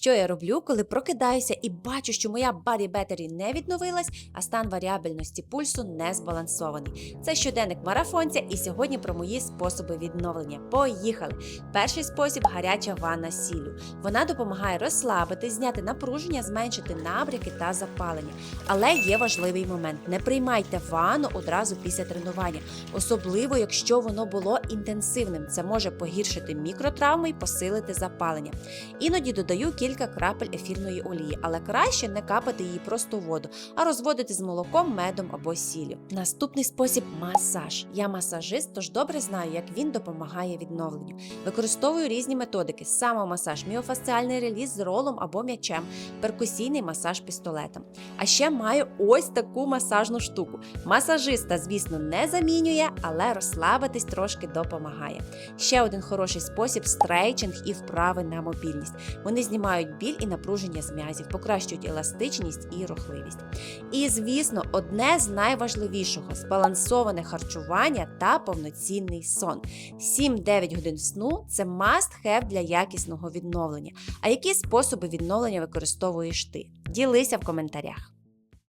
Що я роблю, коли прокидаюся і бачу, що моя body battery не відновилась, а стан варіабельності пульсу не збалансований. Це щоденник марафонця, і сьогодні про мої способи відновлення. Поїхали! Перший спосіб гаряча ванна з сіллю. Вона допомагає розслабити, зняти напруження, зменшити набряки та запалення. Але є важливий момент: не приймайте ванну одразу після тренування, особливо якщо воно було інтенсивним. Це може погіршити мікротравми і посилити запалення. Іноді додаю кілька крапель ефірної олії, але краще не капати її просто в воду, а розводити з молоком, медом або сіллю. Наступний спосіб масаж. Я масажист, тож добре знаю, як він допомагає відновленню. Використовую різні методики: самомасаж, міофасціальний реліз з ролом або м'ячем, перкусійний масаж пістолетом. А ще маю ось таку масажну штуку. Масажиста, звісно, не замінює, але розслабитись трошки допомагає. Ще один хороший спосіб стрейчинг і вправи на мобільність. Вони знімають біль і напруження з м'язів, покращують еластичність і рухливість. І, звісно, одне з найважливішого збалансоване харчування та повноцінний сон. 7-9 годин сну це must have для якісного відновлення. А які способи відновлення використовуєш ти? Ділися в коментарях.